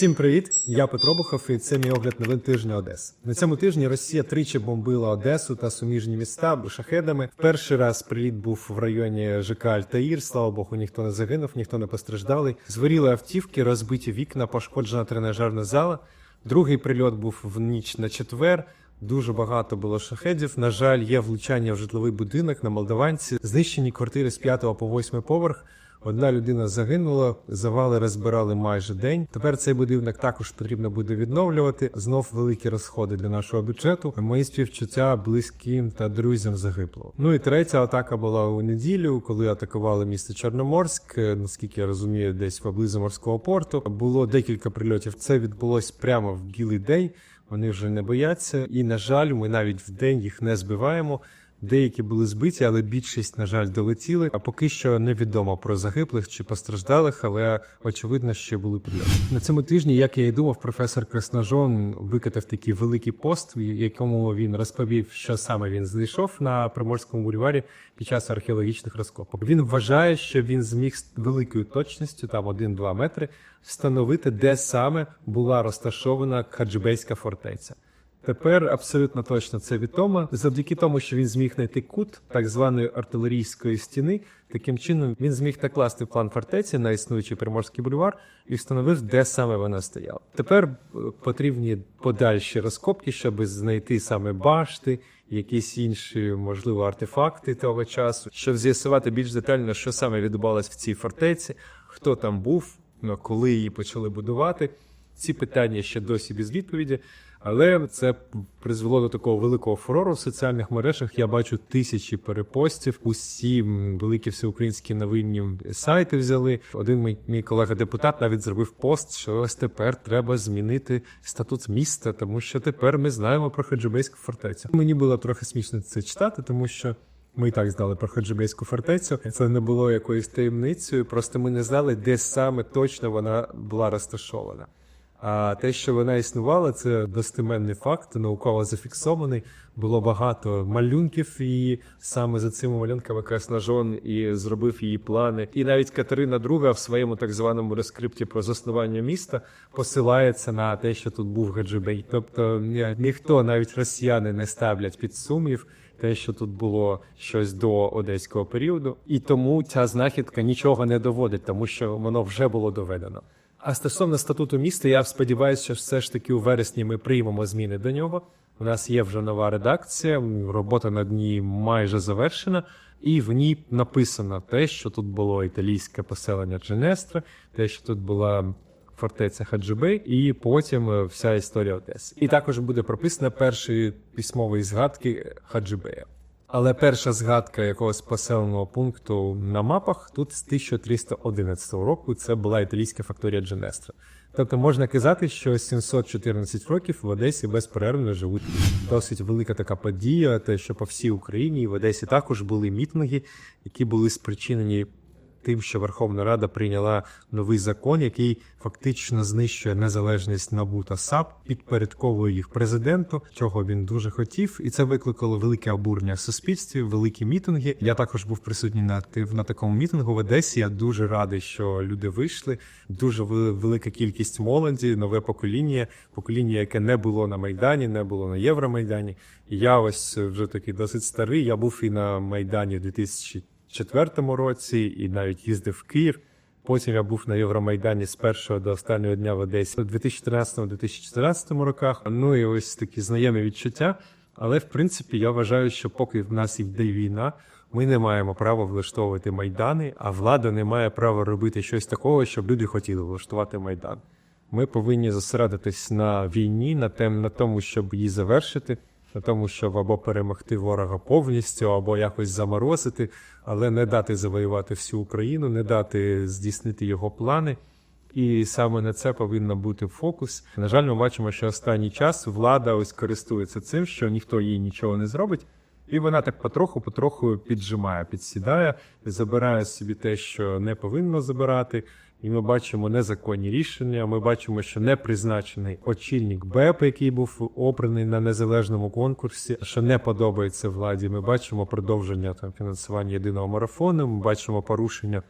Всім привіт! Я Петро Бухов, і це мій огляд новин тижня Одеси. На цьому тижні Росія тричі бомбила Одесу та суміжні міста шахедами. Перший раз приліт був в районі ЖК Альтаїр. Слава Богу, ніхто не загинув, ніхто не постраждалий. Згоріли автівки, розбиті вікна, пошкоджена тренажерна зала. Другий прильот був в ніч на четвер. Дуже багато було шахедів. На жаль, є влучання в житловий будинок на Молдаванці. Знищені квартири з 5 по 8 поверх. Одна людина загинула, завали розбирали майже день. Тепер цей будинок також потрібно буде відновлювати. Знов великі розходи для нашого бюджету. Мої співчуття близьким та друзям загиблого. Ну і третя атака була у неділю, коли атакували місто Чорноморськ. е, Наскільки я розумію, десь поблизу морського порту. Було декілька прильотів. Це відбулось прямо в білий день. Вони вже не бояться, і на жаль, ми навіть в день їх не збиваємо. Деякі були збиті, але більшість, на жаль, долетіли. А поки що невідомо про загиблих чи постраждалих, але очевидно, що були прильоти. На цьому тижні, як я і думав, професор Красножон викатав такий великий пост, в якому він розповів, що саме він знайшов на Приморському бульварі під час археологічних розкопок. Він вважає, що він зміг з великою точністю, там 1-2 метри, встановити, де саме була розташована Хаджибейська фортеця. Тепер абсолютно точно це відомо. Завдяки тому, що він зміг знайти кут так званої артилерійської стіни. Таким чином він зміг накласти план фортеці на існуючий приморський бульвар і встановив, де саме вона стояла. Тепер е, потрібні подальші розкопки, щоб знайти саме башти, якісь інші, можливо, артефакти того часу, щоб з'ясувати більш детально, що саме відбувалось в цій фортеці, хто там був, коли її почали будувати. Ці питання ще досі без відповіді, але це призвело до такого великого фурору в соціальних мережах. Я бачу тисячі перепостів. Усі великі всеукраїнські новинні сайти взяли. Один мій, мій колега-депутат навіть зробив пост, що ось тепер треба змінити статут міста, тому що тепер ми знаємо про Хаджибейську фортецю. Мені було трохи смішно це читати, тому що. Ми і так знали про Хаджибейську фортецю. Це не було якоюсь таємницею. Просто ми не знали, де саме точно вона була розташована. А те, що вона існувала, це достеменний факт, науково зафіксований. Було багато малюнків, і саме за цими малюнками Красножон і зробив її плани. І навіть Катерина II в своєму так званому рескрипті про заснування міста посилається на те, що тут був Гаджибей. Тобто ні- ніхто, навіть росіяни, не ставлять під сумнів. Те, що тут було щось до одеського періоду, і тому ця знахідка нічого не доводить, тому що воно вже було доведено. А стосовно статуту міста, я сподіваюся, що все ж таки у вересні ми приймемо зміни до нього. У нас є вже нова редакція, робота над ній майже завершена, і в ній написано те, що тут було італійське поселення Дженестра, те, що тут була фортеця Хаджибей, і потім е, вся історія Одеси. І також буде прописано перші письмові згадки Хаджибея. Але перша згадка якогось поселеного пункту на мапах тут з 1311 року це була італійська факторія Дженестра. Тобто можна казати, що 714 років в Одесі безперервно живуть. Досить велика така подія, те, що по всій Україні і в Одесі також були мітинги, які були спричинені тим, що Верховна Рада прийняла новий закон, який фактично знищує незалежність НАБУ та САП, підпорядковує їх президенту, чого він дуже хотів, і це викликало велике обурення в суспільстві, великі мітинги. Я також був присутній на на такому мітингу в Одесі. Я дуже радий, що люди вийшли. Дуже велика кількість молоді, нове покоління, покоління, яке не було на майдані, не було на Євромайдані. Я ось вже такий досить старий. Я був і на майдані в 2000 2004 році і навіть їздив в Київ. Потім я був на Євромайдані з першого до останнього дня в Одесі у 2013-2014 роках. Ну і ось такі знайомі відчуття. Але в принципі я вважаю, що поки в нас йде війна, ми не маємо права влаштовувати майдани, а влада не має права робити щось такого, щоб люди хотіли влаштувати майдан. Ми повинні зосередитись на війні, на тем, на тому, щоб її завершити, на тому, щоб або перемогти ворога повністю, або якось заморозити, але не дати завоювати всю Україну, не дати здійснити його плани. І саме на це повинен бути фокус. На жаль, ми бачимо, що останній час влада ось користується цим, що ніхто їй нічого не зробить. І вона так потроху-потроху піджимає, підсідає, забирає собі те, що не повинно забирати. І ми бачимо незаконні рішення. Ми бачимо, що не призначений очільник БЕП, який був обраний на незалежному конкурсі, що не подобається владі. Ми бачимо продовження там фінансування єдиного марафону. Ми бачимо порушення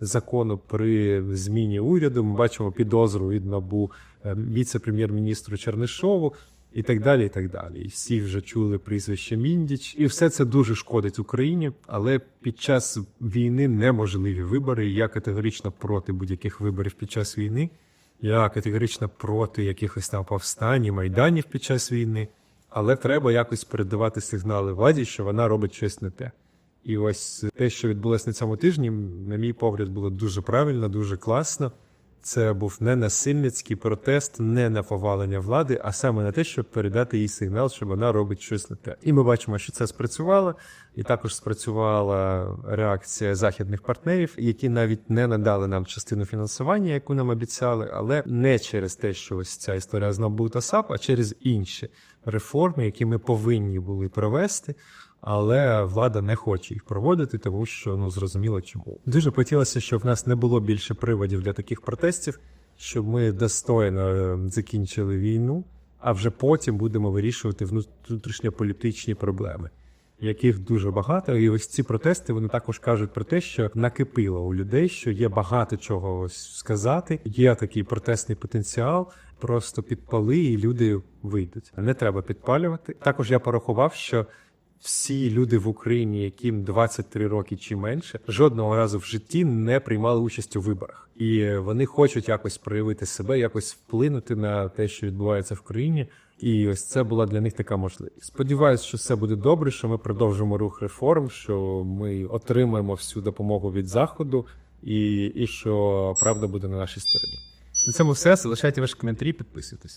закону при зміні уряду. Ми бачимо підозру від набу е, віце-прем'єр-міністру Чернишову. І так далі, і так далі. І всі вже чули прізвище Міндіч, і все це дуже шкодить Україні. Але під час війни неможливі вибори. Я категорично проти будь-яких виборів під час війни. Я категорично проти якихось там повстань майданів під час війни. Але треба якось передавати сигнали владі, що вона робить щось не те. І ось те, що відбулося на цьому тижні, на мій погляд, було дуже правильно, дуже класно. Це був не насильницький протест, не на повалення влади, а саме на те, щоб передати їй сигнал, що вона робить щось не те. І ми бачимо, що це спрацювало, і також спрацювала реакція західних партнерів, які навіть не надали нам частину фінансування, яку нам обіцяли, але не через те, що ось ця історія з НАБУ та САП, а через інші реформи, які ми повинні були провести. Але влада не хоче їх проводити, тому що ну зрозуміло чому. Дуже хотілося, щоб в нас не було більше приводів для таких протестів, щоб ми достойно е, закінчили війну, а вже потім будемо вирішувати внутрішньополітичні проблеми, яких дуже багато. І ось ці протести вони також кажуть про те, що накипило у людей, що є багато чого сказати. Є такий протестний потенціал. Просто підпали, і люди вийдуть. Не треба підпалювати. Також я порахував, що всі люди в Україні, яким 23 роки чи менше, жодного разу в житті не приймали участь у виборах, і вони хочуть якось проявити себе, якось вплинути на те, що відбувається в країні. І ось це була для них така можливість. Сподіваюсь, що все буде добре, що ми продовжимо рух реформ, що ми отримаємо всю допомогу від заходу, і, і що правда буде на нашій стороні. На цьому все. Залишайте ваші коментарі, підписуйтесь.